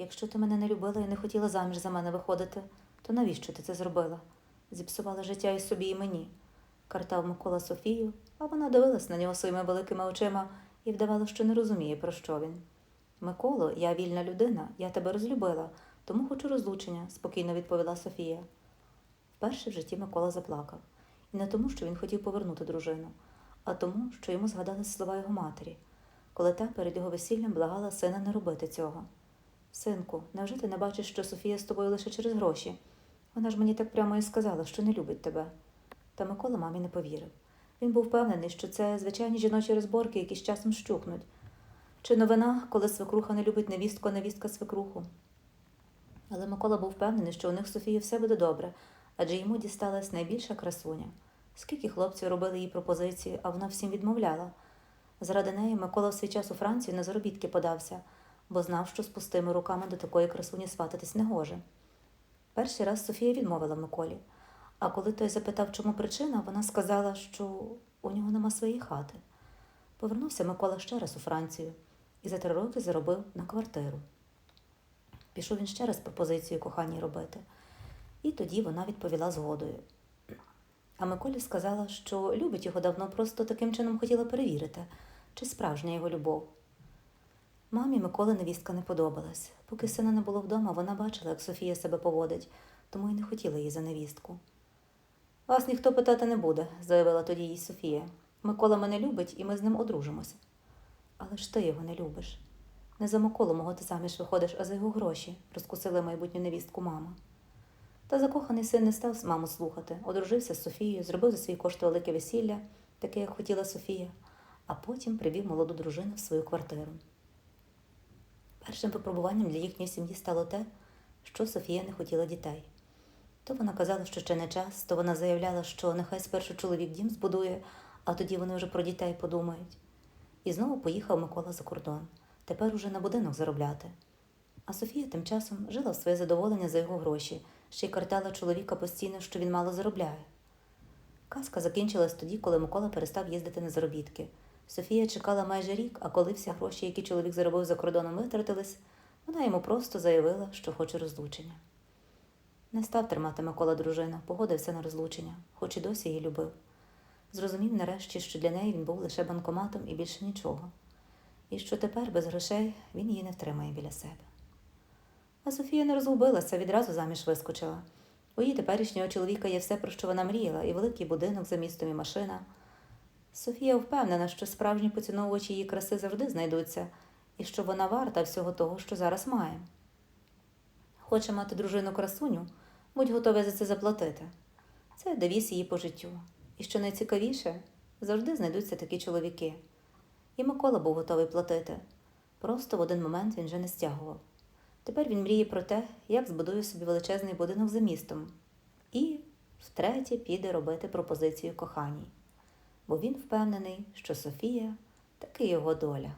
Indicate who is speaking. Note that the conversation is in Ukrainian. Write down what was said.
Speaker 1: Якщо ти мене не любила і не хотіла заміж за мене виходити, то навіщо ти це зробила? Зіпсувала життя і собі, і мені. Картав Микола Софію, а вона дивилась на нього своїми великими очима і вдавала, що не розуміє, про що він. Миколо, я вільна людина, я тебе розлюбила, тому хочу розлучення, спокійно відповіла Софія. Вперше в житті Микола заплакав. І не тому, що він хотів повернути дружину, а тому, що йому згадались слова його матері, коли та перед його весіллям благала сина не робити цього. Синку, невже ти не бачиш, що Софія з тобою лише через гроші? Вона ж мені так прямо і сказала, що не любить тебе. Та Микола мамі не повірив. Він був впевнений, що це звичайні жіночі розборки, які з часом щукнуть. Чи новина, коли свекруха не любить невістку, а невістка свекруху? Але Микола був впевнений, що у них з Софією все буде добре, адже йому дісталась найбільша красуня. Скільки хлопців робили їй пропозиції, а вона всім відмовляла. Заради неї Микола в свій час у Францію на заробітки подався, бо знав, що з пустими руками до такої красуні свататись не гоже. Перший раз Софія відмовила Миколі, а коли той запитав, чому причина, вона сказала, що у нього нема своєї хати. Повернувся Микола ще раз у Францію і за три роки заробив на квартиру. Пішов він ще раз пропозицію коханій робити, і тоді вона відповіла згодою. А Миколі сказала, що любить його давно, просто таким чином хотіла перевірити, чи справжня його любов. Мамі Миколи невістка не подобалась. Поки сина не було вдома, вона бачила, як Софія себе поводить, тому й не хотіла її за невістку. Вас ніхто питати не буде, заявила тоді їй Софія. Микола мене любить, і ми з ним одружимося. Але ж ти його не любиш. Не за Миколу мого ти заміж виходиш, а за його гроші, розкусила майбутню невістку мама. Та закоханий син не став маму слухати, одружився з Софією, зробив за свій кошт велике весілля, таке, як хотіла Софія, а потім привів молоду дружину в свою квартиру. Першим випробуванням для їхньої сім'ї стало те, що Софія не хотіла дітей. То вона казала, що ще не час, то вона заявляла, що нехай спершу чоловік дім збудує, а тоді вони вже про дітей подумають. І знову поїхав Микола за кордон, тепер уже на будинок заробляти. А Софія тим часом жила в своє задоволення за його гроші, ще й картала чоловіка постійно, що він мало заробляє. Казка закінчилась тоді, коли Микола перестав їздити на заробітки. Софія чекала майже рік, а коли всі гроші, які чоловік заробив за кордоном, витратились, вона йому просто заявила, що хоче розлучення. Не став тримати Микола дружину, погодився на розлучення, хоч і досі її любив. Зрозумів нарешті, що для неї він був лише банкоматом і більше нічого, і що тепер без грошей він її не втримає біля себе. А Софія не розгубилася, відразу заміж вискочила. У її теперішнього чоловіка є все, про що вона мріяла, і великий будинок за містом, і машина. Софія впевнена, що справжні поціновувачі її краси завжди знайдуться, і що вона варта всього того, що зараз має. Хоче мати дружину красуню, будь готовий за це заплатити. Це девіз її по життю. І що найцікавіше, завжди знайдуться такі чоловіки. І Микола був готовий платити. Просто в один момент він вже не стягував. Тепер він мріє про те, як збудує собі величезний будинок за містом, і втретє піде робити пропозицію коханій, бо він впевнений, що Софія таки його доля.